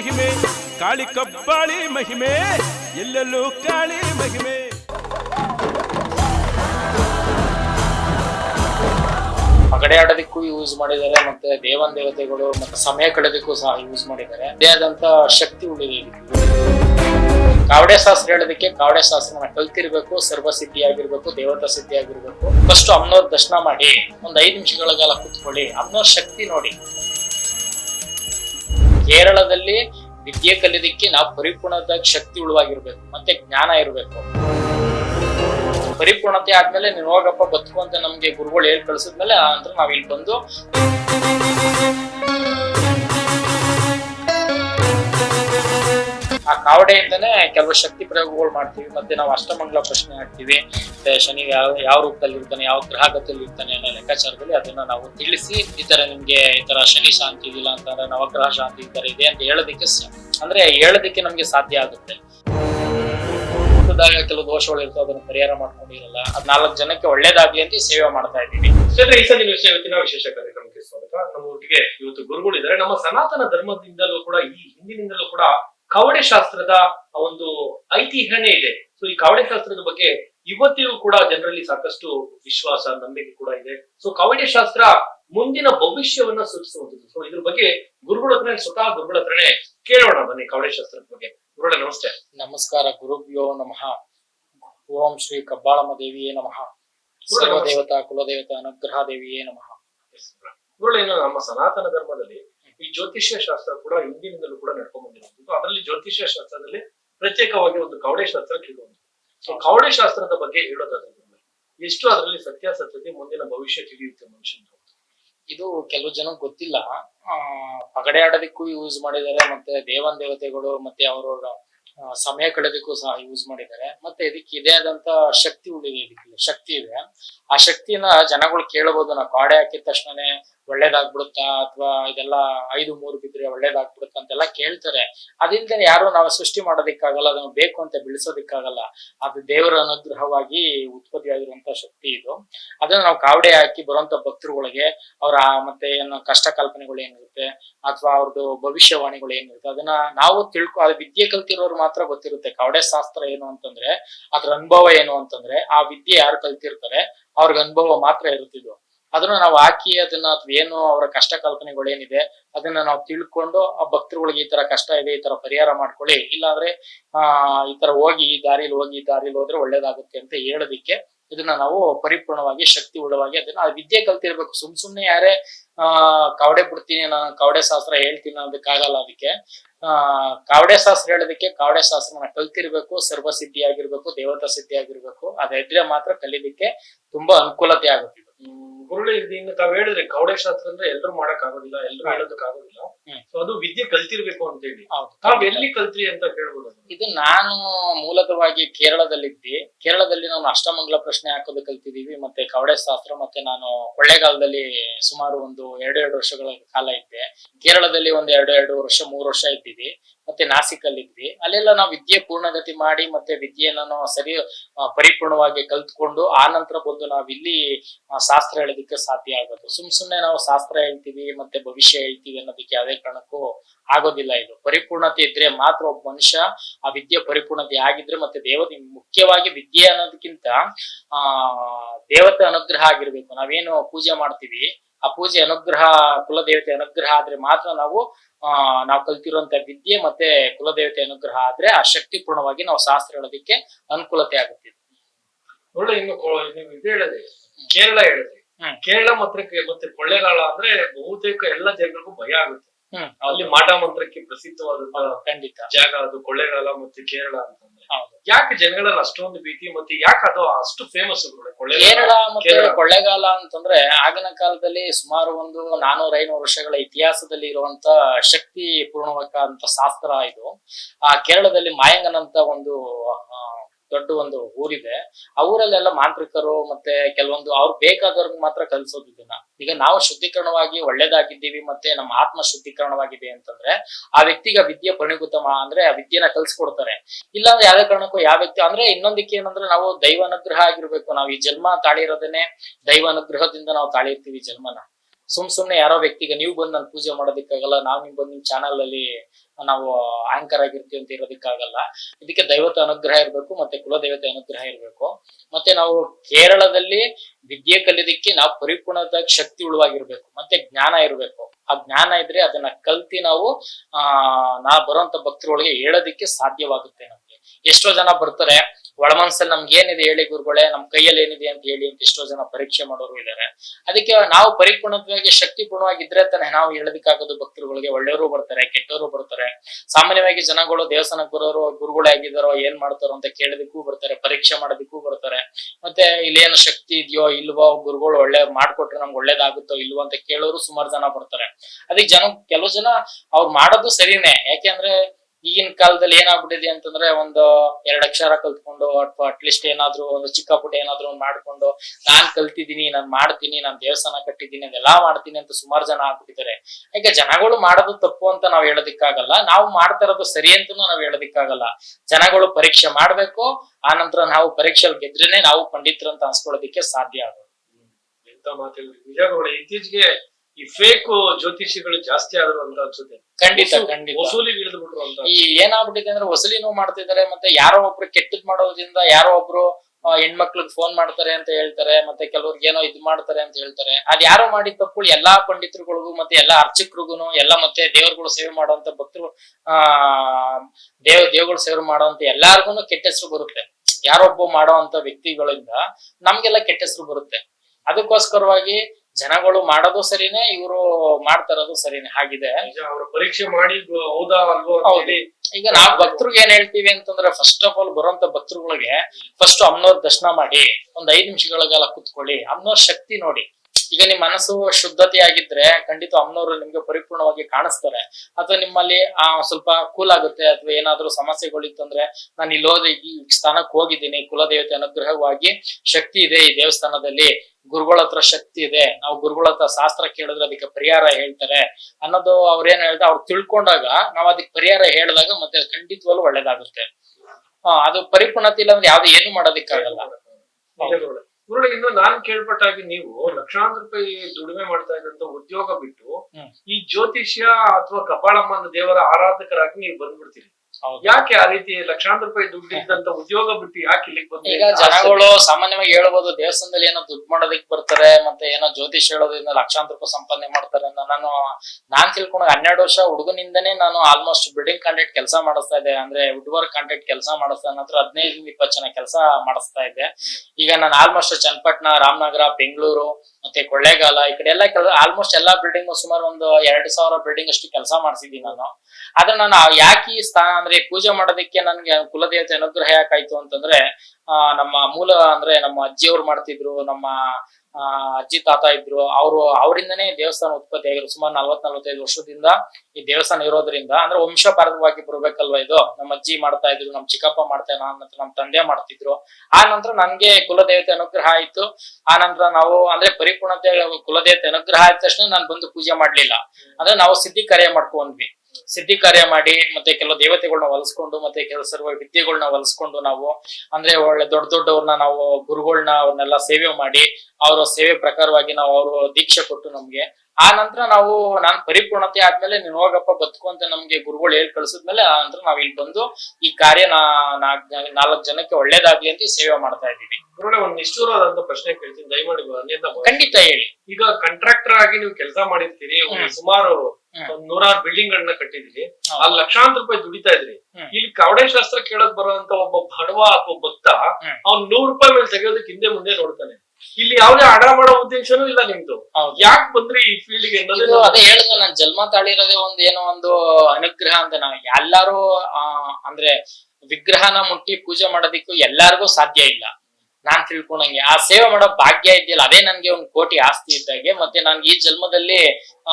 ಮಹಿಮೆ, ಕಾಳಿ ಕಬ್ಬಾಳಿ ಮಹಿಮೆ, ಎಲ್ಲೆಲ್ಲೂ ಕಾಳಿ ಮಹಿಮೆ. ಪಗಡೆ ಆಡೋದಕ್ಕೂ ಯೂಸ್ ಮಾಡಿದ್ದಾರೆ, ಮತ್ತೆ ದೇವನ್ ದೇವತೆಗಳು, ಮತ್ತೆ ಸಮಯ ಕಳೆದಕ್ಕೂ ಸಹ ಯೂಸ್ ಮಾಡಿದ್ದಾರೆ. ಅದೇ ಆದಂತ ಶಕ್ತಿ ಉಳಿದಿದೆ ಕಾವಡೆ ಶಾಸ್ತ್ರ ಹೇಳೋದಕ್ಕೆ ಕಾವಡೆ ಶಾಸ್ತ್ರನ ಕಲ್ತಿರ್ಬೇಕು ಸರ್ವಸಿದ್ಧಿ ಆಗಿರ್ಬೇಕು, ದೇವತಾ ಸಿದ್ಧಿ ಆಗಿರ್ಬೇಕು. ಫಸ್ಟ್ ಅಮ್ಮನವ್ರ ದರ್ಶನ ಮಾಡಿ, ಒಂದ್ ಐದು ನಿಮಿಷಗಳ ಕಾಲ ಕೂತ್ಕೊಳ್ಳಿ ಅಮ್ಮನವ್ರ ಶಕ್ತಿ ನೋಡಿ. ಕೇರಳದಲ್ಲಿ ವಿದ್ಯೆ ಕಲಿಯೋದಕ್ಕೆ ನಾವು ಪರಿಪೂರ್ಣದ ಶಕ್ತಿ ಉಳುವಾಗಿರ್ಬೇಕು, ಮತ್ತೆ ಜ್ಞಾನ ಇರಬೇಕು. ಪರಿಪೂರ್ಣತೆ ಆದ್ಮೇಲೆ ನೀವು ಹೋಗಪ್ಪ ಬದುಕು ಅಂತ ನಮ್ಗೆ ಗುರುಗಳು ಹೇಳಿ ಕಳ್ಸಿದ್ಮೇಲೆ ನಂತರ ನಾವ್ ಇಲ್ಲಿ ಬಂದು ಆ ಕಾವಡೆಯಿಂದನೇ ಕೆಲವು ಶಕ್ತಿ ಪ್ರಯೋಗಗಳು ಮಾಡ್ತೀವಿ. ಮತ್ತೆ ನಾವು ಅಷ್ಟಮಂಗಲ ಪ್ರಶ್ನೆ ಹಾಕ್ತಿವಿ. ಶನಿ ಯಾವ ಯಾವ ರೂಪದಲ್ಲಿ ಇರ್ತಾನೆ, ಯಾವ ಗ್ರಹಗತಿಯಲ್ಲಿ ಇರ್ತಾನೆ ಅನ್ನೋ ಲೆಕ್ಕಾಚಾರದಲ್ಲಿ ಅದನ್ನ ನಾವು ತಿಳಿಸಿ, ಈ ತರ ನಿಮ್ಗೆ ಈ ತರ ಶನಿ ಶಾಂತಿ ಇದಿಲ್ಲ ಅಂತಂದ್ರೆ ನವಗ್ರಹ ಶಾಂತಿ ಈ ತರ ಇದೆ ಅಂತ ಹೇಳೋದಕ್ಕೆ ಅಂದ್ರೆ ಹೇಳೋದಕ್ಕೆ ನಮ್ಗೆ ಸಾಧ್ಯ ಆಗುತ್ತೆ. ಕೆಲವು ದೋಷಗಳು ಇರ್ತವೆ, ಅದನ್ನ ಪರಿಹಾರ ಮಾಡ್ಕೊಂಡಿರಲ್ಲ ಅದ್ ನಾಲ್ಕು ಜನಕ್ಕೆ ಒಳ್ಳೇದಾಗ್ಲಿ ಅಂತ ಸೇವೆ ಮಾಡ್ತಾ ಇದ್ದೀವಿ. ಈ ಸಲ ಇವತ್ತಿನ ವಿಶೇಷ ಕಾರ್ಯಕ್ರಮಕ್ಕೆ ಸ್ವಾಗತ. ನಮ್ಮ ಒಟ್ಟಿಗೆ ಇವತ್ತು ಗುರುಗಳು ಇದ್ದಾರೆ. ನಮ್ಮ ಸನಾತನ ಧರ್ಮದಿಂದಲೂ ಕೂಡ, ಈ ಹಿಂದಿನಿಂದಲೂ ಕೂಡ ಕವಡೆ ಶಾಸ್ತ್ರದ ಒಂದು ಐತಿಹ್ಯನೇ ಇದೆ. ಸೊ ಈ ಕವಡೆ ಶಾಸ್ತ್ರದ ಬಗ್ಗೆ ಇವತ್ತಿಗೂ ಕೂಡ ಜನರಲ್ಲಿ ಸಾಕಷ್ಟು ವಿಶ್ವಾಸ ನಂಬಿಕೆ ಕೂಡ ಇದೆ. ಸೊ ಕವಡೆ ಶಾಸ್ತ್ರ ಮುಂದಿನ ಭವಿಷ್ಯವನ್ನ ಸೂಚಿಸುವಂಥದ್ದು ಸೊ ಇದ್ರ ಬಗ್ಗೆ ಗುರುಗಳ ಹತ್ರ ಸ್ವತಃ ಗುರುಗಳ ಹತ್ರನೇ ಕೇಳೋಣ ಬನ್ನಿ ಕವಡೆ ಶಾಸ್ತ್ರದ ಬಗ್ಗೆ. ಗುರುಗಳ ನಮಸ್ತೆ. ನಮಸ್ಕಾರ ಗುರುಭ್ಯೋ ನಮಃ. ಓಂ ಶ್ರೀ ಕಬ್ಬಾಳಮ್ಮ ದೇವಿಯೇ ನಮಃ. ಸರ್ವದೇವತಾ ಕುಲದೇವತಾ ಅನುಗ್ರಹ ದೇವಿಯೇ ನಮಃ. ಗುರುಗಳೇನು ನಮ್ಮ ಸನಾತನ ಧರ್ಮದಲ್ಲಿ ಈ ಜ್ಯೋತಿಷ್ಯ ಶಾಸ್ತ್ರ ಕೂಡ ಹಿಂದಿನಿಂದಲೂ ಕೂಡ ನಡ್ಕೊಂಡ್ ಅದರಲ್ಲಿ ಜ್ಯೋತಿಷ್ಯ ಶಾಸ್ತ್ರದಲ್ಲಿ ಪ್ರತ್ಯೇಕವಾಗಿ ಒಂದು ಕವಡೆ ಶಾಸ್ತ್ರ ಕೇಳುವಂಥದ್ದು ಸೊ, ಕವಡೆ ಶಾಸ್ತ್ರದ ಬಗ್ಗೆ ಹೇಳೋದಾದ್ರೆ, ಎಷ್ಟು ಅದರಲ್ಲಿ ಸತ್ಯಾಸತ್ಯತೆ, ಮುಂದಿನ ಭವಿಷ್ಯ ತಿಳಿಯುತ್ತೆ ಮನುಷ್ಯನ ಇದು ಕೆಲವು ಜನ ಗೊತ್ತಿಲ್ಲ. ಆ, ಪಗಡೆ ಆಡೋದಕ್ಕೂ ಯೂಸ್ ಮಾಡಿದ್ದಾರೆ, ಮತ್ತೆ ದೇವನ್ ದೇವತೆಗಳು, ಮತ್ತೆ ಅವರವರ ಸಮಯ ಕಳೆದಕ್ಕೂ ಸಹ ಯೂಸ್ ಮಾಡಿದ್ದಾರೆ. ಮತ್ತೆ ಇದಕ್ಕೆ ಇದೇ ಆದಂತ ಶಕ್ತಿ ಉಳಿದಿದೆ ಇದಕ್ಕೆ. ಶಕ್ತಿ ಇದೆ. ಆ ಶಕ್ತಿಯನ್ನ ಜನಗಳು ಕೇಳಬಹುದು ನಾವು ಕಾಡೆ ಹಾಕಿದ ತಕ್ಷಣನೇ ಒಳ್ಳೇದಾಗ್ಬಿಡುತ್ತಾ ಅಥವಾ ಇದೆಲ್ಲ ಐದು ಮೂರು ಬಿದ್ರೆ ಒಳ್ಳೇದಾಗ್ಬಿಡುತ್ತಾ ಅಂತೆಲ್ಲ ಕೇಳ್ತಾರೆ. ಅದಿಂದ ಯಾರು ನಾವು ಸೃಷ್ಟಿ ಮಾಡೋದಕ್ಕಾಗಲ್ಲ, ಅದನ್ನು ಬೇಕು ಅಂತ ಬೆಳೆಸೋದಿಕ್ಕಾಗಲ್ಲ ಅದು ದೇವರ ಅನುಗ್ರಹವಾಗಿ ಉತ್ಪತ್ತಿಯಾಗಿರುವಂತ ಶಕ್ತಿ ಇದು. ಅದನ್ನ ನಾವು ಕಾವಡೆ ಹಾಕಿ ಬರುವಂತ ಭಕ್ತರುಗಳಿಗೆ, ಅವರ ಮತ್ತೆ ಏನು ಕಷ್ಟ ಕಲ್ಪನೆಗಳು ಏನಿರುತ್ತೆ, ಅಥವಾ ಅವ್ರದ್ದು ಭವಿಷ್ಯವಾಣಿಗಳು ಏನಿರುತ್ತೆ, ಅದನ್ನ ನಾವು ತಿಳ್ಕೊ, ಅದು ವಿದ್ಯೆ ಕಲ್ತಿರೋರು ಮಾತ್ರ ಗೊತ್ತಿರುತ್ತೆ. ಕಾವಡೆ ಶಾಸ್ತ್ರ ಏನು ಅಂತಂದ್ರೆ, ಅದ್ರ ಅನುಭವ ಏನು ಅಂತಂದ್ರೆ, ಆ ವಿದ್ಯೆ ಯಾರು ಕಲ್ತಿರ್ತಾರೆ, ಅವ್ರಿಗೆ ಅನುಭವ ಮಾತ್ರ ಇರುತ್ತಿದ್ದು. ಅದನ್ನ ನಾವು ಹಾಕಿ ಅದನ್ನ ಅಥವಾ ಏನು ಅವರ ಕಷ್ಟ ಕಲ್ಪನೆಗಳು ಏನಿದೆ ಅದನ್ನ ನಾವು ತಿಳ್ಕೊಂಡು ಆ ಭಕ್ತರುಗಳಿಗೆ ಈ ತರ ಕಷ್ಟ ಇದೆ, ಈ ತರ ಪರಿಹಾರ ಮಾಡ್ಕೊಳ್ಳಿ. ಇಲ್ಲಾಂದ್ರೆ, ಆ, ಈ ತರ ಹೋಗಿ ಈ ದಾರಿಲಿ ಹೋಗಿ ಈ ದಾರಿಲಿ ಹೋದ್ರೆ ಒಳ್ಳೇದಾಗುತ್ತೆ ಅಂತ ಹೇಳೋದಿಕ್ಕೆ ಇದನ್ನ ನಾವು ಪರಿಪೂರ್ಣವಾಗಿ ಶಕ್ತಿ ಉಳ್ಳವಾಗಿ ಅದನ್ನ ವಿದ್ಯೆ ಕಲ್ತಿರ್ಬೇಕು. ಸುಮ್ ಸುಮ್ನೆ ಯಾರೇ, ಆ, ಕಾವಡೆ ಬಿಡ್ತೀನಿ, ನಾನು ಕಾವಡೆ ಶಾಸ್ತ್ರ ಹೇಳ್ತೀನಿ ಅನ್ನೋದಕ್ಕಾಗಲ್ಲ ಅದಕ್ಕೆ. ಆ, ಕಾವಡೆ ಶಾಸ್ತ್ರ ಹೇಳೋದಕ್ಕೆ ಕಾವಡೆ ಶಾಸ್ತ್ರನ ಕಲ್ತಿರ್ಬೇಕು ಸರ್ವಸಿದ್ಧಿ ಆಗಿರ್ಬೇಕು ದೇವತಾ ಸಿದ್ಧಿ ಆಗಿರ್ಬೇಕು ಅದಿದ್ರೆ ಮಾತ್ರ ಕಲೀಲಿಕ್ಕೆ ತುಂಬಾ ಅನುಕೂಲತೆ ಆಗುತ್ತೆ. ಇದು ಇನ್ನು ತಾವ್ ಹೇಳಿದ್ರೆ ಕವಡೆ ಶಾಸ್ತ್ರ ಅಂದ್ರೆ ಎಲ್ಲರೂ ಮಾಡಕ್ ಆಗೋದಿಲ್ಲ ಎಲ್ಲರೂ ಹೌದು. ಹೇಳೋದಕ್ ಆಗೋದಿಲ್ಲ. ಸೊ ಅದು ವಿದ್ಯೆ ಕಲ್ತಿರ್ಬೇಕು ಅಂತ ಹೇಳಿ ತಾವ್ ಎಲ್ಲಿ ಕಲ್ತ್ರಿ ಅಂತ ಹೇಳ್ಬೋದು ಇದು ನಾನು ಮೂಲತವಾಗಿ ಕೇರಳದಲ್ಲಿದ್ದಿ. ಕೇರಳದಲ್ಲಿ ನಾನು ಅಷ್ಟಮಂಗಲ ಪ್ರಶ್ನೆ ಹಾಕೋದು ಕಲ್ತಿದೀವಿ ಮತ್ತೆ ಕವಡೆ ಶಾಸ್ತ್ರ ಮತ್ತೆ ನಾನು ಕೊಳ್ಳೆಗಾಲದಲ್ಲಿ ಸುಮಾರು ಒಂದು ಎರಡು ಎರಡು ವರ್ಷಗಳ ಕಾಲ ಇದ್ದೆ. ಕೇರಳದಲ್ಲಿ ಒಂದ್ ಎರಡು ಎರಡು ವರ್ಷ ಮೂರು ವರ್ಷ ಇದ್ದೀವಿ ಮತ್ತೆ ನಾಸಿಕ್ ಅಲ್ಲಿ ಇದ್ವಿ ಅಲ್ಲೆಲ್ಲ ನಾವು ವಿದ್ಯೆ ಪೂರ್ಣಗತಿ ಮಾಡಿ ಮತ್ತೆ ವಿದ್ಯೆಯನ್ನ ನಾವು ಸರಿ ಪರಿಪೂರ್ಣವಾಗಿ ಕಲ್ತ್ಕೊಂಡು ಆ ನಂತರ ಬಂದು ನಾವಿಲ್ಲಿ ಶಾಸ್ತ್ರ ಹೇಳೋದಕ್ಕೆ ಸಾಧ್ಯ ಆಗೋದು. ಸುಮ್ ಸುಮ್ನೆ ನಾವು ಶಾಸ್ತ್ರ ಹೇಳ್ತೀವಿ, ಮತ್ತೆ ಭವಿಷ್ಯ ಹೇಳ್ತೀವಿ ಅನ್ನೋದಕ್ಕೆ ಯಾವುದೇ ಕಾರಣಕ್ಕೂ ಆಗೋದಿಲ್ಲ ಇದು. ಪರಿಪೂರ್ಣತೆ ಇದ್ರೆ ಮಾತ್ರ ಒಬ್ಬ ಮನುಷ್ಯ ಆ ವಿದ್ಯೆ ಪರಿಪೂರ್ಣತೆ ಆಗಿದ್ರೆ ಮತ್ತೆ ದೇವತೆ, ಮುಖ್ಯವಾಗಿ ವಿದ್ಯೆ ಅನ್ನೋದಕ್ಕಿಂತ, ಆ, ದೇವತೆ ಅನುಗ್ರಹ ಆಗಿರ್ಬೇಕು. ನಾವೇನು ಪೂಜೆ ಮಾಡ್ತೀವಿ, ಆ ಪೂಜೆ ಅನುಗ್ರಹ, ಕುಲದೇವತೆ ಅನುಗ್ರಹ ಆದ್ರೆ ಮಾತ್ರ ನಾವು ಆ ನಾವು ಕಲ್ತಿರುವಂತ ವಿದ್ಯೆ ಮತ್ತೆ ಕುಲದೇವತೆ ಅನುಗ್ರಹ ಆದ್ರೆ ಆ ಶಕ್ತಿ ಪೂರ್ಣವಾಗಿ ನಾವು ಶಾಸ್ತ್ರ ಹೇಳೋದಕ್ಕೆ ಅನುಕೂಲತೆ ಆಗುತ್ತೆ. ಒಳ್ಳೆ ಇನ್ನು ನೀವು ಇದು ಹೇಳಿದೆ ಕೇರಳ ಹೇಳಿದ್ರಿ. ಹ್ಮ್. ಕೇರಳ ಮತ್ತೆ ಮತ್ತೆ ಕೊಳ್ಳೆಗಾಲ ಅಂದ್ರೆ ಬಹುತೇಕ ಎಲ್ಲ ಜನರಿಗೂ ಭಯ ಆಗುತ್ತೆ. ಅಲ್ಲಿ ಮಾಟ ಮಂತ್ರಕ್ಕೆ ಪ್ರಸಿದ್ಧವಾದ ಖಂಡಿತ. ಜಾಗ ಅದು ಕೊಳ್ಳೇಗಾಲ ಮತ್ತೆ ಕೇರಳ ಅಂತಂದ್ರೆ ಯಾಕೆ ಜನಗಳಲ್ಲಿ ಅಷ್ಟೊಂದು ಭೀತಿ ಮತ್ತೆ ಯಾಕೆ ಅದು ಅಷ್ಟು ಫೇಮಸ್ ಕೇರಳ ಮತ್ತೆ ಕೊಳ್ಳೆಗಾಲ ಅಂತಂದ್ರೆ ಆಗಿನ ಕಾಲದಲ್ಲಿ ಸುಮಾರು ಒಂದು ನಾನೂರ ಐನೂರು ವರ್ಷಗಳ ಇತಿಹಾಸದಲ್ಲಿ ಇರುವಂತ ಶಕ್ತಿ ಪೂರ್ಣವಾದಂತ ಶಾಸ್ತ್ರ ಇದು. ಆ ಕೇರಳದಲ್ಲಿ ಮಾಯಂಗನಂತ ಒಂದು ದೊಡ್ಡ ಒಂದು ಊರಿದೆ. ಆ ಊರಲ್ಲೆಲ್ಲ ಮಾಂತ್ರಿಕರು ಮತ್ತೆ ಕೆಲವೊಂದು ಅವ್ರು ಬೇಕಾದವ್ರಿಗೆ ಮಾತ್ರ ಕಲಿಸೋದು ಇದನ್ನ. ಈಗ ನಾವು ಶುದ್ಧೀಕರಣವಾಗಿ ಒಳ್ಳೇದಾಗಿದ್ದೀವಿ ಮತ್ತೆ ನಮ್ಮ ಆತ್ಮ ಶುದ್ಧೀಕರಣವಾಗಿದೆ ಅಂತಂದ್ರೆ ಆ ವ್ಯಕ್ತಿಗೆ ವಿದ್ಯೆ ಪರಿಣಿಗುತ್ತಮ ಅಂದ್ರೆ ಆ ವಿದ್ಯೆನ ಕಲ್ಸ್ಕೊಡ್ತಾರೆ. ಇಲ್ಲಾಂದ್ರೆ ಯಾವ್ದೇ ಕಾರಣಕ್ಕೂ ಯಾವ ವ್ಯಕ್ತಿ ಅಂದ್ರೆ ಇನ್ನೊಂದಕ್ಕೆ ಏನಂದ್ರೆ ನಾವು ದೈವ ಅನುಗ್ರಹ ಆಗಿರ್ಬೇಕು. ನಾವು ಈ ಜನ್ಮ ತಾಳಿರೋದನ್ನೇ ದೈವ ಅನುಗ್ರಹದಿಂದ ನಾವು ತಾಳಿರ್ತೀವಿ ಜನ್ಮನ. ಸುಮ್ ಸುಮ್ನೆ ಯಾರೋ ವ್ಯಕ್ತಿಗೆ ನೀವು ಬಂದು ನಾನು ಪೂಜೆ ಮಾಡೋದಕ್ಕಾಗಲ್ಲ, ನಾವು ನಿಮ್ ಬಂದು ನಿಮ್ ಚಾನಲ್ ಅಲ್ಲಿ ನಾವು ಆಂಕರ್ ಆಗಿರ್ತೀವಿ ಅಂತ ಇರೋದಕ್ಕಾಗಲ್ಲ. ಇದಕ್ಕೆ ದೈವತ ಅನುಗ್ರಹ ಇರಬೇಕು, ಮತ್ತೆ ಕುಲದೇವತೆ ಅನುಗ್ರಹ ಇರಬೇಕು. ಮತ್ತೆ ನಾವು ಕೇರಳದಲ್ಲಿ ವಿದ್ಯೆ ಕಲಿಯೋದಕ್ಕೆ ನಾವು ಪರಿಪೂರ್ಣದ ಶಕ್ತಿ ಉಳುವಾಗಿರ್ಬೇಕು, ಮತ್ತೆ ಜ್ಞಾನ ಇರಬೇಕು. ಆ ಜ್ಞಾನ ಇದ್ರೆ ಅದನ್ನ ಕಲ್ತಿ ನಾವು, ಆ, ನಾ ಬರುವಂತ ಭಕ್ತರೊಳಗೆ ಹೇಳೋದಿಕ್ಕೆ ಸಾಧ್ಯವಾಗುತ್ತೆ ನಮ್ಗೆ. ಎಷ್ಟೋ ಜನ ಬರ್ತಾರೆ ಒಳ ಮನಸ್ಸಲ್ಲಿ ನಮ್ಗೆ ಏನಿದೆ ಹೇಳಿ ಗುರುಗಳೇ, ನಮ್ ಕೈಯಲ್ಲಿ ಏನಿದೆ ಅಂತ ಹೇಳಿ ಅಂತ ಎಷ್ಟೋ ಜನ ಪರೀಕ್ಷೆ ಮಾಡೋರು ಇದ್ದಾರೆ ಅದಕ್ಕೆ ನಾವು ಪರಿಪೂರ್ಣವಾಗಿ ಶಕ್ತಿ ಪೂರ್ಣವಾಗಿದ್ರೆ ತಾನೆ ನಾವು ಹೇಳೋದಕ್ಕಾಗೋದು ಭಕ್ತರುಗಳಿಗೆ ಒಳ್ಳೆಯವರು ಬರ್ತಾರೆ, ಕೆಟ್ಟವರು ಬರ್ತಾರೆ. ಸಾಮಾನ್ಯವಾಗಿ ಜನಗಳು ದೇವಸ್ಥಾನಕ್ಕೆ ಬರೋರು ಗುರುಗಳೇ ಆಗಿದಾರೋ ಏನ್ ಮಾಡ್ತಾರೋ ಅಂತ ಕೇಳೋದಕ್ಕೂ ಬರ್ತಾರೆ, ಪರೀಕ್ಷೆ ಮಾಡೋದಕ್ಕೂ ಬರ್ತಾರೆ. ಮತ್ತೆ ಇಲ್ಲೇನು ಶಕ್ತಿ ಇದೆಯೋ ಇಲ್ವೋ ಗುರುಗಳು ಒಳ್ಳೆ ಮಾಡ್ಕೊಟ್ರೆ ನಮ್ಗೆ ಒಳ್ಳೇದಾಗುತ್ತೋ ಇಲ್ವೋ ಅಂತ ಕೇಳೋರು ಸುಮಾರು ಜನ ಬರ್ತಾರೆ. ಅದಕ್ಕೆ ಜನ, ಕೆಲವು ಜನ ಅವ್ರು ಮಾಡೋದು ಸರಿನೇ ಯಾಕೆಂದ್ರೆ ಈಗಿನ ಕಾಲದಲ್ಲಿ ಏನಾಗ್ಬಿಟ್ಟಿದೆ ಅಂತಂದ್ರೆ ಒಂದು ಎರಡು ಅಕ್ಷರ ಕಲ್ತ್ಕೊಂಡು ಅಥವಾ ಅಟ್ಲೀಸ್ಟ್ ಏನಾದ್ರು ಒಂದು ಚಿಕ್ಕ ಪುಟ್ಟ ಏನಾದ್ರು ಮಾಡ್ಕೊಂಡು, ನಾನ್ ಕಲ್ತಿದ್ದೀನಿ, ನಾನ್ ಮಾಡ್ತೀನಿ, ನಾನ್ ದೇವಸ್ಥಾನ ಕಟ್ಟಿದ್ದೀನಿ, ಅದೆಲ್ಲಾ ಮಾಡ್ತೀನಿ ಅಂತ ಸುಮಾರು ಜನ ಆಗ್ಬಿಟ್ಟಿದ್ದಾರೆ. ಈಗ ಜನಗಳು ಮಾಡೋದು ತಪ್ಪು ಅಂತ ನಾವ್ ಹೇಳೋದಿಕ್ಕಾಗಲ್ಲ. ನಾವು ಮಾಡ್ತಾ ಇರೋದು ಸರಿ ಅಂತಾನು ನಾವ್ ಹೇಳೋದಿಕ್ಕಾಗಲ್ಲ. ಜನಗಳು ಪರೀಕ್ಷೆ ಮಾಡ್ಬೇಕು ಆ ನಂತರ ನಾವು ಪರೀಕ್ಷೆಯಲ್ಲಿ ಗೆದ್ರೇನೆ ನಾವು ಪಂಡಿತರು ಅಂತ ಅನ್ಸ್ಕೊಳ್ಳೋದಿಕ್ಕೆ ಸಾಧ್ಯ ಆಗೋದು. ಎಂತ ಮಾತು ಇತ್ತೀಚೆಗೆ ಈ ಫೇಕ್ ಜ್ಯೋತಿಷಿಗಳು ಜಾಸ್ತಿ ಆದ್ರು ಅಂತ ಅನ್ಸುತ್ತೆ ಖಂಡಿತ ಖಂಡಿತ. ವಸೂಲಿ ಇಳಿದು ಬಿಟ್ರು ಅಂತ. ಈ ಏನಾಗ್ಬಿಟ್ಟಿದೆ ಅಂದ್ರೆ ವಸೂಲಿನೂ ಮಾಡ್ತಿದ್ದಾರೆ ಮತ್ತೆ ಯಾರೋ ಒಬ್ರು ಕೆಟ್ಟದ್ ಮಾಡೋದ್ರಿಂದ ಯಾರೋ ಒಬ್ರು ಹೆಣ್ಮಕ್ಳಿಗೆ ಫೋನ್ ಮಾಡ್ತಾರೆ ಅಂತ ಹೇಳ್ತಾರೆ ಮತ್ತೆ ಕೆಲವ್ರಿಗೆ ಏನೋ ಇದ್ ಮಾಡ್ತಾರೆ ಅಂತ ಹೇಳ್ತಾರೆ. ಅದ್ ಯಾರೋ ಮಾಡಿದ ತಪ್ಪುಗಳು ಎಲ್ಲಾ ಪಂಡಿತರುಗಳಿಗೂ ಮತ್ತೆ ಎಲ್ಲಾ ಅರ್ಚಕರಿಗೂ ಎಲ್ಲ ಮತ್ತೆ ದೇವರುಗಳು ಸೇವೆ ಮಾಡುವಂತ ಭಕ್ತರು ಆ ದೇವ್ ದೇವಗಳು ಸೇವೆ ಮಾಡುವಂತ ಎಲ್ಲಾರ್ಗು ಕೆಟ್ಟ ಹೆಸರು ಬರುತ್ತೆ. ಯಾರೊಬ್ಬ ಮಾಡುವಂತ ವ್ಯಕ್ತಿಗಳಿಂದ ನಮ್ಗೆಲ್ಲ ಕೆಟ್ಟ ಹೆಸರು ಬರುತ್ತೆ. ಅದಕ್ಕೋಸ್ಕರವಾಗಿ ಜನಗಳು ಮಾಡೋದು ಸರಿನೇ ಇವರು ಮಾಡ್ತಾರದು ಸರಿನೇ ಹಾಗಿದೆ ಪರೀಕ್ಷೆ ಮಾಡಿ ಹೌದಾ ಅಲ್ವೋ ಅಂತ ಹೌದು. ಈಗ ನಾವ್ ಭಕ್ತರಿಗೆ ಏನ್ ಹೇಳ್ತೀವಿ ಅಂತಂದ್ರೆ ಫಸ್ಟ್ ಆಫ್ ಆಲ್ ಬರುವಂತ ಭಕ್ತರುಗಳಿಗೆ ಫಸ್ಟ್ ಅಮ್ನೋರ್ ದರ್ಶನ ಮಾಡಿ ಒಂದ್ ಐದ್ ನಿಮಿಷಗಳಿಗೆಲ್ಲ ಕುತ್ಕೊಳ್ಳಿ ಅಮ್ನೋರ್ ಶಕ್ತಿ ನೋಡಿ ಈಗ ನಿಮ್ ಮನಸ್ಸು ಶುದ್ಧತೆ ಆಗಿದ್ರೆ ಖಂಡಿತ ಅಮ್ಮನವರು ನಿಮ್ಗೆ ಪರಿಪೂರ್ಣವಾಗಿ ಕಾಣಿಸ್ತಾರೆ. ಅಥವಾ ನಿಮ್ಮಲ್ಲಿ, ಆ, ಸ್ವಲ್ಪ ಕೂಲ್ ಆಗುತ್ತೆ, ಅಥವಾ ಏನಾದ್ರೂ ಸಮಸ್ಯೆಗಳಿತ್ತಂದ್ರೆ ನಾನು ಇಲ್ಲಿ ಹೋದ, ಈ ಸ್ಥಾನಕ್ಕೆ ಹೋಗಿದ್ದೀನಿ, ಕುಲದೇವತೆ ಅನುಗ್ರಹವಾಗಿ ಶಕ್ತಿ ಇದೆ ಈ ದೇವಸ್ಥಾನದಲ್ಲಿ, ಗುರುಗಳ ಹತ್ರ ಶಕ್ತಿ ಇದೆ, ನಾವು ಗುರುಗಳ ಹತ್ರ ಶಾಸ್ತ್ರ ಕೇಳಿದ್ರೆ ಅದಕ್ಕೆ ಪರಿಹಾರ ಹೇಳ್ತಾರೆ ಅನ್ನೋದು ಅವ್ರ ಏನ್ ಹೇಳ್ತಾರೆ ಅವ್ರು ತಿಳ್ಕೊಂಡಾಗ ನಾವ್ ಅದಕ್ಕೆ ಪರಿಹಾರ ಹೇಳಿದಾಗ ಮತ್ತೆ ಖಂಡಿತವಾಗ್ಲೂ ಒಳ್ಳೇದಾಗುತ್ತೆ. ಹಾ ಅದು ಪರಿಪೂರ್ಣತೆ ಇಲ್ಲ ಅಂದ್ರೆ ಯಾವ್ದು ಏನು ಮಾಡೋದಿಕ್ಕಾಗಲ್ಲ. ಗುರುಗಳೇ, ಇನ್ನು ನಾನ್ ಕೇಳ್ಪಟ್ಟಾಗಿ ನೀವು ಲಕ್ಷಾಂತರ ರೂಪಾಯಿ ದುಡಿಮೆ ಮಾಡ್ತಾ ಇದ್ದಂತ ಉದ್ಯೋಗ ಬಿಟ್ಟು ಈ ಜ್ಯೋತಿಷ್ಯ ಅಥವಾ ಕಪಾಳಮ್ಮನ ದೇವರ ಆರಾಧಕರಾಗಿ ನೀವು ಬಂದ್ಬಿಡ್ತೀರಿ. ಯಾಕೆ ಆ ರೀತಿ ಲಕ್ಷಾಂತರ ರೂಪಾಯಿ ದುಡ್ಡಿದ್ದಂತ ಉದ್ಯೋಗ ಬಿಟ್ಟು ಯಾಕೆ ಇಲ್ಲಿಗೆ ಬಂದ ಈಗ ಜನಗಳು ಸಾಮಾನ್ಯವಾಗಿ ಹೇಳ್ಬೋದು ದೇವಸ್ಥಾನದಲ್ಲಿ ಏನೋ ದುಡ್ಡು ಮಾಡೋದಕ್ಕೆ ಬರ್ತಾರೆ ಮತ್ತೆ ಏನೋ ಜ್ಯೋತಿಷ್ ಹೇಳೋದ್ರಿಂದ ಲಕ್ಷಾಂತರ ರೂಪಾಯಿ ಸಂಪಾದನೆ ಮಾಡ್ತಾರೆ ಅಂತ ನಾನು ನಾನ್ ತಿಳ್ಕೊಂಡ ಹನ್ನೆರಡು ವರ್ಷ ಹುಡುಗನಿಂದನೇ ನಾನು ಆಲ್ಮೋಸ್ಟ್ ಬಿಲ್ಡಿಂಗ್ ಕಾಂಟ್ರಾಕ್ಟ್ ಕೆಲಸ ಮಾಡಿಸ್ತಾ ಇದ್ದೆ. ಅಂದ್ರೆ ವುಡ್ ವರ್ಕ್ ಕಾಂಟ್ರಾಕ್ಟ್ ಕೆಲಸ ಮಾಡಿಸ್ತಾ ನಂತರ ಹದಿನೈದು ಇಪ್ಪತ್ತು ಜನ ಕೆಲಸ ಮಾಡಿಸ್ತಾ ಇದ್ದೆ. ಈಗ ನಾನು ಆಲ್ಮೋಸ್ಟ್ ಚನ್ನಪಟ್ಟಣ ರಾಮನಗರ ಬೆಂಗಳೂರು ಮತ್ತೆ ಕೊಳ್ಳೇಗಾಲ, ಈ ಕಡೆ ಎಲ್ಲ ಆಲ್ಮೋಸ್ಟ್ ಎಲ್ಲಾ ಬಿಲ್ಡಿಂಗ್ ಸುಮಾರು ಒಂದು ಎರಡು ಸಾವಿರ ಬಿಲ್ಡಿಂಗ್ ಅಷ್ಟು ಕೆಲಸ ಮಾಡಿಸಿದ್ದೀನಿ ನಾನು. ಆದ್ರೆ ನಾನು ಯಾಕೆ ಈ ಸ್ಥಾನ ಅಂದ್ರೆ ಪೂಜೆ ಮಾಡೋದಕ್ಕೆ ನನ್ಗೆ ಕುಲದೇವತೆ ಅನುಗ್ರಹ ಯಾಕಾಯ್ತು ಅಂತಂದ್ರೆ, ಆ, ನಮ್ಮ ಮೂಲ ಅಂದ್ರೆ ನಮ್ಮ ಅಜ್ಜಿಯವ್ರು ಮಾಡ್ತಿದ್ರು, ನಮ್ಮ ಆ, ಅಜ್ಜಿ, ತಾತ ಇದ್ರು, ಅವರು, ಅವರಿಂದನೇ ದೇವಸ್ಥಾನ ಉತ್ಪತ್ತಿ ಆಗಿರೋ ಸುಮಾರು ನಲ್ವತ್ ನಲ್ವತ್ತೈದು ವರ್ಷದಿಂದ ಈ ದೇವಸ್ಥಾನ ಇರೋದ್ರಿಂದ, ಅಂದ್ರೆ ವಂಶಪಾರಕವಾಗಿ ಬರ್ಬೇಕಲ್ವಾ ಇದು? ನಮ್ಮ ಅಜ್ಜಿ ಮಾಡ್ತಾ ಇದ್ರು, ನಮ್ಮ ಚಿಕ್ಕಪ್ಪ ಮಾಡ್ತಾ ನಂತರ ನಮ್ಮ ತಂದೆ ಮಾಡ್ತಿದ್ರು. ಆ ನಂತರ ನನ್ಗೆ ಕುಲದೇವತೆ ಅನುಗ್ರಹ ಆಯ್ತು. ಆ ನಂತರ ನಾವು, ಅಂದ್ರೆ ಪರಿಪೂರ್ಣತೆ ಕುಲದೇವತೆ ಅನುಗ್ರಹ ಆದ ತಕ್ಷಣ ನಾನು ಬಂದು ಪೂಜೆ ಮಾಡ್ಲಿಲ್ಲ. ಅಂದ್ರೆ ನಾವು ಸಿದ್ಧಿ ಕಾರ್ಯ ಮಾಡ್ಕೊಂಡ್ವಿ. ಸಿದ್ಧಿ ಕಾರ್ಯ ಮಾಡಿ ಮತ್ತೆ ಕೆಲವು ದೇವತೆಗಳನ್ನ ಹೊಲಿಸ್ಕೊಂಡು ಮತ್ತೆ ಕೆಲವು ಸರ್ವ ವಿದ್ಯೆಗಳನ್ನ ಹೊಲಿಸ್ಕೊಂಡು ನಾವು ಅಂದ್ರೆ ಒಳ್ಳೆ ದೊಡ್ಡ ದೊಡ್ಡವ್ರನ್ನ ನಾವು ಗುರುಗಳನ್ನ ಅವ್ರನ್ನೆಲ್ಲ ಸೇವೆ ಮಾಡಿ ಅವರ ಸೇವೆ ಪ್ರಕಾರವಾಗಿ ನಾವು ಅವರು ದೀಕ್ಷೆ ಕೊಟ್ಟು ನಮ್ಗೆ. ಆ ನಂತರ ನಾವು ನಾನ್ ಪರಿಪೂರ್ಣತೆ ಆದ್ಮೇಲೆ ನೀನ್ ಹೋಗಪ್ಪ ಬದುಕು ಅಂತ ನಮ್ಗೆ ಗುರುಗಳು ಹೇಳಿ ಕಳಿಸಿದ್ಮೇಲೆ ಆ ನಂತರ ನಾವ್ ಇಲ್ಲಿ ಬಂದು ಈ ಕಾರ್ಯ ನಾಲ್ಕು ಜನಕ್ಕೆ ಒಳ್ಳೇದಾಗ್ಲಿ ಅಂತ ಸೇವೆ ಮಾಡ್ತಾ ಇದೀವಿ ಗುರುಗಳೇ ಒಂದ್ ನಿಷ್ಠೂರವಾದಂತ ಪ್ರಶ್ನೆ ಕೇಳ್ತೀನಿ. ದಯಮಾಡಿ ಖಂಡಿತ ಹೇಳಿ. ಈಗ ಕಾಂಟ್ರಾಕ್ಟರ್ ಆಗಿ ನೀವು ಕೆಲಸ ಮಾಡಿರ್ತೀರಿ ಸುಮಾರು. ಒಂದ್ ನೂರಾರು ಬಿಲ್ಡಿಂಗ್ ಗಳನ್ನ ಕಟ್ಟಿದಿರಿ. ಅಲ್ಲಿ ಲಕ್ಷಾಂತರ ರೂಪಾಯಿ ದುಡಿತಾ ಇದ್ರಿ. ಇಲ್ಲಿ ಕವಡೆ ಶಾಸ್ತ್ರ ಕೇಳಕ್ ಬರುವಂತ ಒಬ್ಬ ಬಡವ ಅಥವಾ ಭಕ್ತ. ಅವ್ನ್ ನೂರು ರೂಪಾಯಿ ಮೇಲೆ ತೆಗೆಯೋದಕ್ಕೆ ಹಿಂದೆ ಮುಂದೆ ನೋಡ್ತಾನೆ. ಇಲ್ಲಿ ಯಾವ್ದೇ ಹಣ ಮಾಡೋ ಉದ್ದೇಶನೂ ಇಲ್ಲ ನಿಮ್ದು. ಯಾಕೆ ಬಂದ್ರಿ ಈ ಫೀಲ್ಡ್ಗೆ ಅದೇ ಹೇಳಿದ್ರೆ ನಾನ್ ಜನ್ಮ ತಾಳಿರೋದೇ ಒಂದ್ ಏನೋ ಒಂದು ಅನುಗ್ರಹ ಅಂತ ನಾವು ಎಲ್ಲಾರು ಆ ಅಂದ್ರೆ ವಿಗ್ರಹನ ಮುಟ್ಟಿ ಪೂಜೆ ಮಾಡೋದಿಕ್ಕೂ ಎಲ್ಲಾರ್ಗು ಸಾಧ್ಯ ಇಲ್ಲ. ನಾನ್ ತಿಳ್ಕೊಂಡಂಗೆ. ಆ ಸೇವೆ ಮಾಡೋ ಭಾಗ್ಯ ಇದೆಯಲ್ಲ, ಅದೇ ನನ್ಗೆ ಒಂದ್ ಕೋಟಿ ಆಸ್ತಿ ಇದ್ದಾಗೆ, ಮತ್ತೆ ನನ್ಗೆ ಈ ಜನ್ಮದಲ್ಲಿ, ಆ,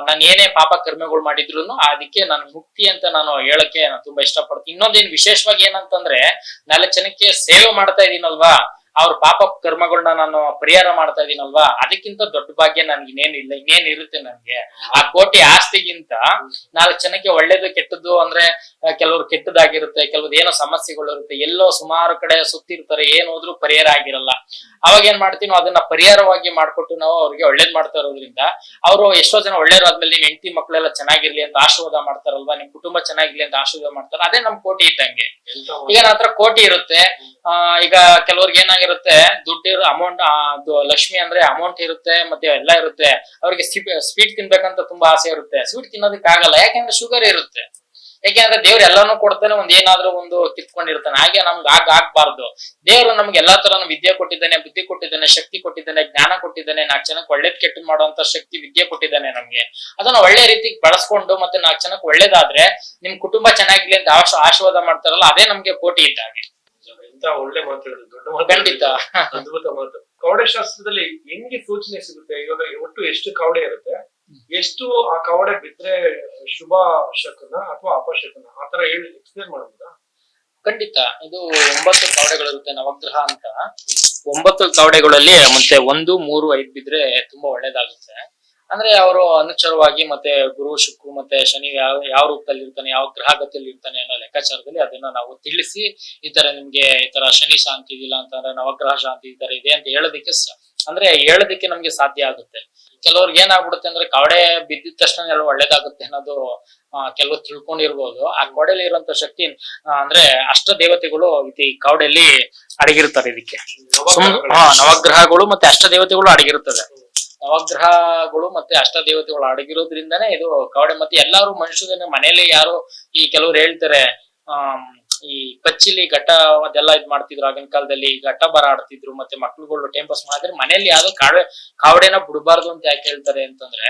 ನಾನು ಏನೇ ಪಾಪ ಕರ್ಮಗಳು ಮಾಡಿದ್ರು ಅದಕ್ಕೆ ನಾನು ಮುಕ್ತಿ ಅಂತ ನಾನು ಹೇಳಕ್ಕೆ ನಾನು ತುಂಬಾ ಇಷ್ಟಪಡ್ತೀನಿ. ಇನ್ನೊಂದೇನ್ ವಿಶೇಷವಾಗಿ ಏನಂತಂದ್ರೆ, ನಾಲ್ಕು ಜನಕ್ಕೆ ಸೇವೆ ಮಾಡ್ತಾ ಇದೀನಲ್ವಾ? ಅವ್ರ ಪಾಪ ಕರ್ಮಗಳನ್ನ ನಾನು ಪರಿಹಾರ ಮಾಡ್ತಾ ಇದೀನಲ್ವಾ? ಅದಕ್ಕಿಂತ ದೊಡ್ಡ ಭಾಗ್ಯ ನನ್ಗೆ ಇನ್ನೇನಿಲ್ಲ ಇನ್ನೇನ್ ಇರುತ್ತೆ ನನ್ಗೆ. ಆ ಕೋಟಿ ಆಸ್ತಿಗಿಂತ ನಾಲ್ಕು ಜನಕ್ಕೆ ಒಳ್ಳೇದು, ಕೆಟ್ಟದ್ದು ಅಂದ್ರೆ ಕೆಲವರು ಕೆಟ್ಟದಾಗಿರುತ್ತೆ ಕೆಲವ್ರು ಏನೋ ಸಮಸ್ಯೆಗಳು ಇರುತ್ತೆ, ಎಲ್ಲೋ ಸುಮಾರು ಕಡೆ ಸುತ್ತಿರ್ತಾರೆ, ಏನ್ ಹೋದ್ರು ಪರಿಹಾರ ಆಗಿರಲ್ಲ. ಅವಾಗ ಏನ್ ಮಾಡ್ತೀವಿ ಅದನ್ನ ಪರಿಹಾರವಾಗಿ ಮಾಡ್ಕೊಟ್ಟು ನಾವು ಅವ್ರಿಗೆ ಒಳ್ಳೇದ್ ಮಾಡ್ತಾ ಇರೋದ್ರಿಂದ, ಅವರು ಎಷ್ಟೋ ಜನ ಒಳ್ಳೇದಾದ್ಮೇಲೆ ನಿಮ್ ಹೆಂಡತಿ ಮಕ್ಕಳೆಲ್ಲ ಚೆನ್ನಾಗಿರ್ಲಿ ಅಂತ ಆಶೀರ್ವಾದ ಮಾಡ್ತಾರಲ್ವಾ? ನಿಮ್ ಕುಟುಂಬ ಚೆನ್ನಾಗಿರ್ಲಿ ಅಂತ ಆಶೀರ್ವಾದ ಮಾಡ್ತಾರೆ. ಅದೇ ನಮ್ ಕೋಟಿ ಇದ್ದಂಗೆ. ಈಗ ನನ್ನ ಕೋಟಿ ಇರುತ್ತೆ. ಈಗ ಕೆಲವ್ರಿಗೆ ಏನಾಗಿರುತ್ತೆ ದುಡ್ಡು ಅಮೌಂಟ್ ಲಕ್ಷ್ಮಿ ಅಂದ್ರೆ ಅಮೌಂಟ್ ಇರುತ್ತೆ, ಮತ್ತೆ ಎಲ್ಲ ಇರುತ್ತೆ. ಅವ್ರಿಗೆ ಸ್ವೀಟ್ ತಿನ್ಬೇಕಂತ ತುಂಬಾ ಆಸೆ ಇರುತ್ತೆ. ಸ್ವೀಟ್ ತಿನ್ನೋದಕ್ಕೆ ಆಗಲ್ಲ ಯಾಕಂದ್ರೆ ಶುಗರ್ ಇರುತ್ತೆ. ಯಾಕೆಂದ್ರೆ ದೇವ್ರು ಎಲ್ಲಾನು ಕೊಡ್ತಾನೆ, ಒಂದ್ ಏನಾದ್ರೂ ಒಂದು ಕಿತ್ಕೊಂಡಿರ್ತಾನೆ ಹಾಗೆ ನಮ್ಗೆ ಆಗ, ಆಗ್ಬಾರ್ದು. ದೇವ್ರು ನಮ್ಗೆ ಎಲ್ಲಾ ತರ ವಿದ್ಯೆ ಕೊಟ್ಟಿದ್ದಾನೆ, ಬುದ್ಧಿ ಕೊಟ್ಟಿದ್ದಾನೆ, ಶಕ್ತಿ ಕೊಟ್ಟಿದ್ದಾನೆ, ಜ್ಞಾನ ಕೊಟ್ಟಿದ್ದಾನೆ. ನಾಲ್ಕು ಜನಕ್ಕೆ ಒಳ್ಳೇದ್ ಕೆಟ್ಟ ಮಾಡುವಂತ ಶಕ್ತಿ, ವಿದ್ಯೆ ಕೊಟ್ಟಿದ್ದಾನೆ ನಮ್ಗೆ. ಅದನ್ನ ಒಳ್ಳೆ ರೀತಿ ಬಳಸ್ಕೊಂಡು ಮತ್ತೆ ನಾಲ್ಕು ಜನಕ್ಕೆ ಒಳ್ಳೇದಾದ್ರೆ ನಿಮ್ ಕುಟುಂಬ ಚೆನ್ನಾಗಿರ್ಲಿ ಅಂತ ಆಶೀರ್ವಾದ ಮಾಡ್ತಾರಲ್ಲ, ಅದೇ ನಮ್ಗೆ ಕೋಟಿ ಇದ್ದ ಹಾಗೆ. ಎಂತ ಒಳ್ಳೆ ಮಾತು ಹೇಳಿದ್ರು. ದೊಡ್ಡ ಮಾತು ಖಂಡಿತ. ಅದ್ಭುತ ಮಾತು. ಕವಡೆ ಶಾಸ್ತ್ರದಲ್ಲಿ ಹೆಂಗೆ ಸೂಚನೆ ಸಿಗುತ್ತೆ? ಇವಾಗ ಒಟ್ಟು ಎಷ್ಟು ಕವಡೆ ಇರುತ್ತೆ? ಎಷ್ಟು ಆ ಕವಡೆ ಬಿದ್ರೆ ಶುಭ ಶಕನ ಅಥವಾ ಅಪಶಕನ? ಆತರ ಹೇಳಿ ಎಕ್ಸ್ಪ್ಲೇನ್ ಮಾಡಬಹುದಾ ಖಂಡಿತ. ಇದು ಒಂಬತ್ತು ಕವಡೆಗಳಿರುತ್ತೆ ನವಗ್ರಹ ಅಂತ. ಒಂಬತ್ತು ಕವಡೆಗಳಲ್ಲಿ ಮತ್ತೆ ಒಂದು ಮೂರು ಐದು ಬಿದ್ರೆ ತುಂಬಾ ಒಳ್ಳೇದಾಗುತ್ತೆ. ಅಂದ್ರೆ ಅವರು ಅನುಚರವಾಗಿ ಮತ್ತೆ ಗುರು ಶುಕ್ರ ಮತ್ತೆ ಶನಿ ಯಾವ ಯಾವ ರೂಪದಲ್ಲಿ ಇರ್ತಾನೆ ಯಾವ ಗ್ರಹಗತಿಯಲ್ಲಿ ಇರ್ತಾನೆ ಅನ್ನೋ ಲೆಕ್ಕಾಚಾರದಲ್ಲಿ ಅದನ್ನ ನಾವು ತಿಳಿಸಿ ಈ ತರ ನಿಮ್ಗೆ ಈ ತರ ಶನಿ ಶಾಂತಿ ಇದಿಲ್ಲ ಅಂತಂದ್ರೆ ನವಗ್ರಹ ಶಾಂತಿ ಈ ತರ ಇದೆ ಅಂತ ಹೇಳೋದಕ್ಕೆ ಅಂದ್ರೆ ಹೇಳೋದಕ್ಕೆ ನಮ್ಗೆ ಸಾಧ್ಯ ಆಗುತ್ತೆ. ಕೆಲವ್ರಿಗೆ ಏನಾಗ್ಬಿಡುತ್ತೆ ಅಂದ್ರೆ ಕವಡೆ ಬಿದ್ದಿದ ತಕ್ಷಣ ಎಲ್ಲ ಒಳ್ಳೇದಾಗುತ್ತೆ ಅನ್ನೋದು ಕೆಲವು ಕೆಲವರು ತಿಳ್ಕೊಂಡಿರ್ಬೋದು. ಆ ಕೊಡೆಯಲ್ಲಿ ಇರುವಂತ ಶಕ್ತಿ ಅಂದ್ರೆ ಅಷ್ಟ ದೇವತೆಗಳು ಇದು ಈ ಕವಡೆಯಲ್ಲಿ ಅಡಗಿರ್ತಾರೆ ಇದಕ್ಕೆ. ಹಾ ನವಗ್ರಹಗಳು ಮತ್ತೆ ಅಷ್ಟ ದೇವತೆಗಳು ಅಡಗಿರುತ್ತದೆ ನವಗ್ರಹಗಳು ಮತ್ತೆ ಅಷ್ಟ ದೇವತೆಗಳು ಅಡಗಿರೋದ್ರಿಂದನೇ ಇದು ಕವಡೆ. ಮತ್ತೆ ಎಲ್ಲಾರು ಮನುಷ್ಯನ ಮನೆಯಲ್ಲಿ ಯಾರು ಈ ಕೆಲವ್ರು ಹೇಳ್ತಾರೆ ಆ ಈ ಕಚ್ಚಿಲಿ ಘಟ್ಟ ಅದೆಲ್ಲ ಇದ್ ಮಾಡ್ತಿದ್ರು ಆಗಿನ ಕಾಲದಲ್ಲಿ ಘಟ್ಟ ಬರ ಆಡ್ತಿದ್ರು, ಮತ್ತೆ ಮಕ್ಳುಗಳು ಟೈಮ್ ಪಾಸ್ ಮಾಡಿದ್ರೆ ಮನೆಯಲ್ಲಿ ಯಾವ್ದೋ ಕಾವಡೆ, ಕಾವಡೆನ ಬಿಡಬಾರ್ದು ಅಂತ ಯಾಕೆ ಹೇಳ್ತಾರೆ ಅಂತಂದ್ರೆ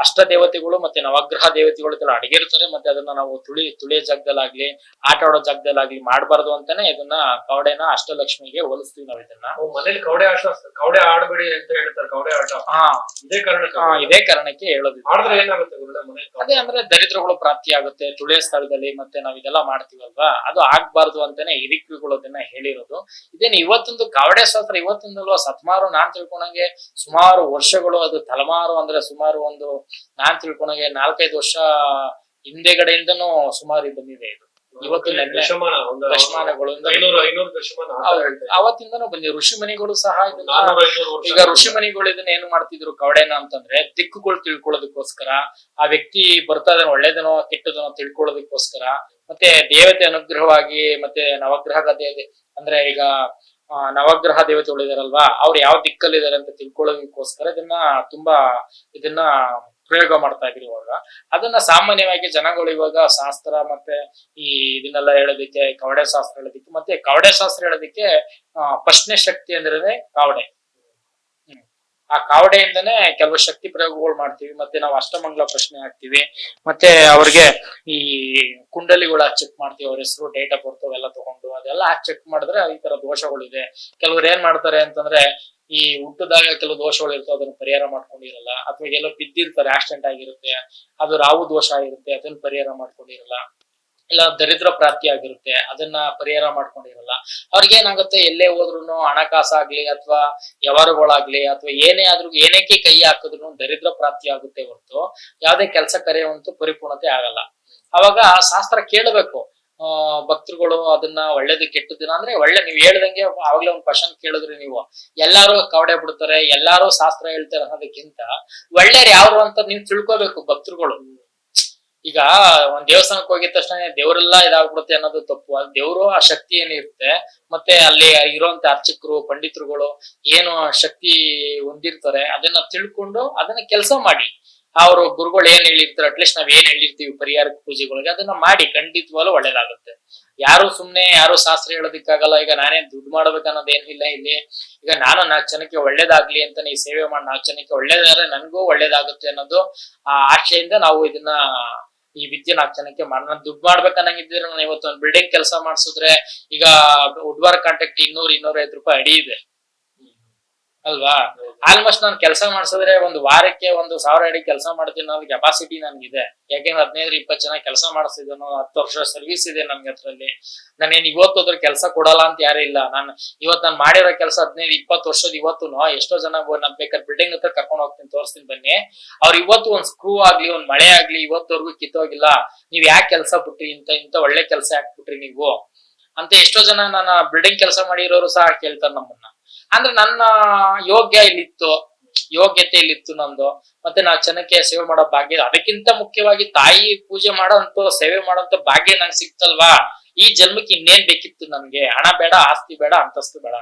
ಅಷ್ಟ ದೇವತೆಗಳು ಮತ್ತೆ ನವಗ್ರಹ ದೇವತೆಗಳು ಇದೆಲ್ಲ ಅಡಗಿರ್ತಾರೆ. ಮತ್ತೆ ಅದನ್ನ ನಾವು ತುಳಿ ತುಳಿಯ ಜಾಗದಲ್ಲಾಗ್ಲಿ ಆಟ ಆಡೋ ಜಾಗದಲ್ಲಾಗ್ಲಿ ಮಾಡಬಾರ್ದು ಅಂತಾನೆ ಇದನ್ನ ಕವಡೆನ ಅಷ್ಟಲಕ್ಷ್ಮಿಗೆ ಹೋಲಿಸ್ತೀವಿ ನಾವು ಇದನ್ನ. ಮನೇಲಿ ಕವಡೆ ಆಟ ಕವಡೆ ಆಡಬೇಡಿ ಅಂತ ಹೇಳ್ತಾರೆ ಕವಡೆ ಆಟ. ಹಾ. ಇದೇ ಕಾರಣಕ್ಕೆ ಇದೇ ಕಾರಣಕ್ಕೆ ಹೇಳೋದು ಮಾಡಿದ್ರೆ ಏನಾಗುತ್ತೆ ಅದೇ ಅಂದ್ರೆ ದರಿದ್ರಗಳು ಪ್ರಾಪ್ತಿ ಆಗುತ್ತೆ ತುಳಿಯ ಸ್ಥಳದಲ್ಲಿ ಮತ್ತೆ ನಾವ್ ಇದೆಲ್ಲ ಮಾಡ್ತೀವಲ್ವಾ? ಅದು ಆಗ್ಬಾರ್ದು ಅಂತಾನೆ ಹಿರಿಕರುಗಳು ಅದನ್ನ ಹೇಳಿರೋದು. ಇದೇನು ಇವತ್ತೊಂದು ಕಾವಡೆ ಶಾಸ್ತ್ರ ಇವತ್ತೊಂದಲ್ವಾ? ಸತ್ಮಾರು ನಾನ್ ತಿಳ್ಕೊಂಡಂಗೆ ಸುಮಾರು ವರ್ಷಗಳು ಅದು ತಲೆಮಾರು ಅಂದ್ರೆ ಸುಮಾರು ಒಂದು ನಾನ್ ತಿಳ್ಕೊಂಡಂಗೆ ನಾಲ್ಕೈದು ವರ್ಷ ಹಿಂದೆಗಡೆಯಿಂದನು ಸುಮಾರು ಬಂದಿದೆ ಇದು. ಇವತ್ತು ನೆನ್ನೆ ದಶಮಾನ ಒಂದು ದಶಮಾನಗಳು ಐನೂರು ಐನೂರು ದಶಮಾನ ಆ ಥರ ಹೇಳ್ತಾರೆ. ಅವತ್ತಿಂದನೂ ಬಂದಿದೆ. ಋಷಿ ಮನಿಗಳು ಸಹ ಇದನ್ನ ಐನೂರು ವರ್ಷ ಈಗ ಋಷಿ ಮನಿಗಳು ಇದನ್ನ ಏನು ಮಾಡ್ತಿದ್ರು ಕವಡೆನ ಅಂತಂದ್ರೆ ದಿಕ್ಕುಗಳು ತಿಳ್ಕೊಳ್ಳೋದಕ್ಕೋಸ್ಕರ ಆ ವ್ಯಕ್ತಿ ಬರ್ತಾ ಇದ್ದಾನೆ ಒಳ್ಳೇದನೋ ಕೆಟ್ಟದನೋ ತಿಳ್ಕೊಳ್ಳೋದಕ್ಕೋಸ್ಕರ. ಮತ್ತೆ ದೇವತೆ ಅನುಗ್ರಹವಾಗಿ ಮತ್ತೆ ನವಗ್ರಹ ಗದೆ ಅಂದ್ರೆ ಈಗ ಆ, ನವಗ್ರಹ ದೇವತೆಗಳು ಇದಾರಲ್ವಾ ಅವ್ರು ಯಾವ ದಿಕ್ಕಲ್ಲಿ ಇದಾರೆ ಅಂತ ತಿಳ್ಕೊಳ್ಳೋದಕ್ಕೋಸ್ಕರ ಇದನ್ನ ತುಂಬಾ ಇದನ್ನ ಪ್ರಯೋಗ ಮಾಡ್ತಾ ಇದ್ರು ಇವಾಗ. ಅದನ್ನ ಸಾಮಾನ್ಯವಾಗಿ ಜನಗಳು ಇವಾಗ ಶಾಸ್ತ್ರ ಮತ್ತೆ ಈ ಇದನ್ನೆಲ್ಲ ಹೇಳೋದಿಕ್ಕೆ ಕವಡೆ ಶಾಸ್ತ್ರ ಹೇಳೋದಿಕ್ಕೆ ಮತ್ತೆ ಕವಡೆ ಶಾಸ್ತ್ರ ಹೇಳೋದಿಕ್ಕೆ ಪ್ರಶ್ನೆ ಶಕ್ತಿ ಅಂದ್ರೆ ಕಾವಡೆ. ಆ ಕಾವಡೆಯಿಂದನೇ ಕೆಲವು ಶಕ್ತಿ ಪ್ರಯೋಗಗಳು ಮಾಡ್ತೀವಿ. ಮತ್ತೆ ನಾವು ಅಷ್ಟಮಂಗಲ ಪ್ರಶ್ನೆ ಹಾಕ್ತಿವಿ. ಮತ್ತೆ ಅವ್ರಿಗೆ ಈ ಕುಂಡಲಿಗಳ ಚೆಕ್ ಮಾಡ್ತೀವಿ. ಅವ್ರ ಹೆಸರು ಡೇಟ್ ಆಫ್ ಬರ್ತವೆಲ್ಲ ತಗೊಂಡು ಅದೆಲ್ಲ ಚೆಕ್ ಮಾಡಿದ್ರೆ ಈ ತರ ದೋಷಗಳಿದೆ. ಕೆಲವ್ರು ಏನ್ ಮಾಡ್ತಾರೆ ಅಂತಂದ್ರೆ ಈ ಹುಟ್ಟದಾಗ ಕೆಲವು ದೋಷಗಳು ಇರ್ತವೆ, ಅದನ್ನ ಪರಿಹಾರ ಮಾಡ್ಕೊಂಡಿರಲ್ಲ, ಅಥವಾ ಎಲ್ಲೋ ಬಿದ್ದಿರ್ತಾರೆ ಆಕ್ಸಿಡೆಂಟ್ ಆಗಿರುತ್ತೆ, ಅದು ರಾವು ದೋಷ ಆಗಿರುತ್ತೆ, ಅದನ್ನ ಪರಿಹಾರ ಮಾಡ್ಕೊಂಡಿರಲ್ಲ, ಇಲ್ಲ ದರಿದ್ರ ಪ್ರಾಪ್ತಿ ಆಗಿರುತ್ತೆ, ಅದನ್ನ ಪರಿಹಾರ ಮಾಡ್ಕೊಂಡಿರಲ್ಲ, ಅವ್ರಿಗೆ ಏನಾಗುತ್ತೆ, ಎಲ್ಲೇ ಹೋದ್ರು ಹಣಕಾಸಾಗ್ಲಿ ಅಥವಾ ವ್ಯವಹಾರಗಳಾಗ್ಲಿ, ಅಥವಾ ಏನೇ ಆದ್ರೂ ಏನಕ್ಕೆ ಕೈ ಹಾಕಿದ್ರು ದರಿದ್ರ ಪ್ರಾಪ್ತಿ ಆಗುತ್ತೆ ಹೊರತು, ಯಾವುದೇ ಕೆಲಸ ಕರೆಯುವಂತೂ ಪರಿಪೂರ್ಣತೆ ಆಗಲ್ಲ. ಅವಾಗ ಶಾಸ್ತ್ರ ಕೇಳಬೇಕು ಭಕ್ತರುಗಳು ಅದನ್ನ ಒಳ್ಳೇದು ಕೆಟ್ಟದಿನ ಅಂದ್ರೆ ಒಳ್ಳೆ ನೀವ್ ಹೇಳ್ದಂಗೆ ಅವಾಗ್ಲೇ ಒಂದ್ ಕ್ವಶನ್ ಕೇಳಿದ್ರಿ ನೀವು. ಎಲ್ಲಾರು ಕವಡೆ ಬಿಡ್ತಾರೆ, ಎಲ್ಲಾರು ಶಾಸ್ತ್ರ ಹೇಳ್ತಾರೆ ಅನ್ನೋದಕ್ಕಿಂತ ಒಳ್ಳೆಯವ್ರು ಯಾರು ಅಂತ ನೀವು ತಿಳ್ಕೊಬೇಕು ಭಕ್ತರುಗಳು. ಈಗ ಒಂದ್ ದೇವಸ್ಥಾನಕ್ಕೆ ಹೋಗಿದ ತಕ್ಷಣ ದೇವರೆಲ್ಲ ಇದಾಗ್ಬಿಡುತ್ತೆ ಅನ್ನೋದು ತಪ್ಪು. ಅಲ್ಲಿ ದೇವರು ಆ ಶಕ್ತಿ ಏನಿರುತ್ತೆ ಮತ್ತೆ ಅಲ್ಲಿ ಇರುವಂತ ಅರ್ಚಕರು, ಪಂಡಿತರುಗಳು ಏನು ಶಕ್ತಿ ಹೊಂದಿರ್ತಾರೆ, ಅದನ್ನ ತಿಳ್ಕೊಂಡು ಅದನ್ನ ಕೆಲಸ ಮಾಡಿ. ಅವರು ಗುರುಗಳು ಏನ್ ಹೇಳಿರ್ತಾರೆ ಅಟ್ಲೀಸ್ಟ್ ನಾವ್ ಏನ್ ಹೇಳಿರ್ತೀವಿ ಪರಿಹಾರ ಪೂಜೆಗಳಿಗೆ, ಅದನ್ನ ಮಾಡಿ ಖಂಡಿತವಾಗ್ಲೂ ಒಳ್ಳೇದಾಗುತ್ತೆ. ಯಾರು ಸುಮ್ನೆ, ಯಾರು ಶಾಸ್ತ್ರ ಹೇಳೋದಿಕ್ಕಾಗಲ್ಲ, ಈಗ ನಾನೇ ದುಡ್ಡು ಮಾಡ್ಬೇಕನ್ನೋದೇನು ಇಲ್ಲ ಇಲ್ಲಿ. ಈಗ ನಾನು ನಾಲ್ಕು ಜನಕ್ಕೆ ಒಳ್ಳೇದಾಗ್ಲಿ ಅಂತ ನೀವು ಸೇವೆ ಮಾಡಿ ನಾಲ್ಕು ಜನಕ್ಕೆ ಒಳ್ಳೇದಾದ್ರೆ ನನ್ಗೂ ಒಳ್ಳೇದಾಗುತ್ತೆ ಅನ್ನೋದು ಆ ಆಶೆಯಿಂದ ನಾವು ಇದನ್ನ ಈ ವಿದ್ಯೆ ನಾಲ್ಕು ಜನಕ್ಕೆ ಮಾಡೋಣ ದುಡ್ಡು ಮಾಡ್ಬೇಕನ್ನಂಗಿದ್ರೆ ನಾನು ಇವತ್ತು ಒಂದು ಬಿಲ್ಡಿಂಗ್ ಕೆಲಸ ಮಾಡಿಸಿದ್ರೆ ಈಗ ವುಡ್ ವರ್ಕ್ ಇನ್ನೂರ್ ಇನ್ನೂರ ರೂಪಾಯಿ ಅಡಿ ಇದೆ. ಅಲ್ವಾ? ಆಲ್ಮೋಸ್ಟ್ ನಾನು ಕೆಲಸ ಮಾಡ್ಸಿದ್ರೆ ಒಂದು ವಾರಕ್ಕೆ ಒಂದು ಸಾವಿರ ಅಡಿ ಕೆಲಸ ಮಾಡ್ತೀನಿ ಅನ್ನೋದು ಕೆಪಾಸಿಟಿ ನನ್ಗಿದೆ. ಯಾಕೆಂದ್ರೆ ಹದಿನೈದು ಇಪ್ಪತ್ತು ಜನ ಕೆಲಸ ಮಾಡಿಸಿದನು ಹತ್ತು ವರ್ಷ ಸರ್ವಿಸ್ ಇದೆ ನಮ್ಗೆ ಅದ್ರಲ್ಲಿ. ನಾನೇನ್ ಇವತ್ತು ಕೆಲಸ ಕೊಡಲ್ಲ ಅಂತ ಯಾರು ಇಲ್ಲ. ನಾನು ಇವತ್ತು ನಾನು ಮಾಡಿರೋ ಕೆಲಸ ಹದಿನೈದು, ಇಪ್ಪತ್ತು ವರ್ಷದ ಇವತ್ತು ಎಷ್ಟೋ ಜನ ನಾನ್ ಬೇಕಾದ್ರೆ ಬಿಲ್ಡಿಂಗ್ ಹತ್ರ ಕರ್ಕೊಂಡು ಹೋಗ್ತೀನಿ, ತೋರಿಸ್ತೀನಿ ಬನ್ನಿ. ಅವ್ರು ಇವತ್ತು ಒಂದ್ ಸ್ಕ್ರೂ ಆಗ್ಲಿ, ಒಂದ್ ಮಳೆ ಆಗ್ಲಿ, ಇವತ್ತವರೆಗೂ ಕಿತ್ತೋಗಿಲ್ಲ. ನೀವ್ ಯಾಕೆ ಕೆಲಸ ಬಿಟ್ರಿ? ಇಂತ ಇಂತ ಒಳ್ಳೆ ಕೆಲಸ ಹಾಕ್ಬಿಟ್ರಿ ನೀವು? ಅಂತ ಎಷ್ಟೋ ಜನ ನನ್ನ ಬಿಲ್ಡಿಂಗ್ ಕೆಲಸ ಮಾಡಿರೋರು ಸಹ ಕೇಳ್ತಾರೆ ನಮ್ಮನ್ನ. ಅಂದ್ರೆ ನನ್ನ ಯೋಗ್ಯ ಇಲ್ಲಿತ್ತು ಯೋಗ್ಯತೆ ಇಲ್ಲಿತ್ತು ನಂದು. ಮತ್ತೆ ನಾವು ಜನಕ್ಕೆ ಸೇವೆ ಮಾಡೋ ಭಾಗ್ಯ, ಅದಕ್ಕಿಂತ ಮುಖ್ಯವಾಗಿ ತಾಯಿ ಪೂಜೆ ಮಾಡೋಂತ, ಸೇವೆ ಮಾಡೋಂತ ಭಾಗ್ಯ ನಂಗೆ ಸಿಕ್ತಲ್ವಾ ಈ ಜನ್ಮಕ್ಕೆ ಇನ್ನೇನ್ ಬೇಕಿತ್ತು ನನ್ಗೆ? ಹಣ ಬೇಡ, ಆಸ್ತಿ ಬೇಡ, ಅಂತಸ್ತು ಬೇಡ.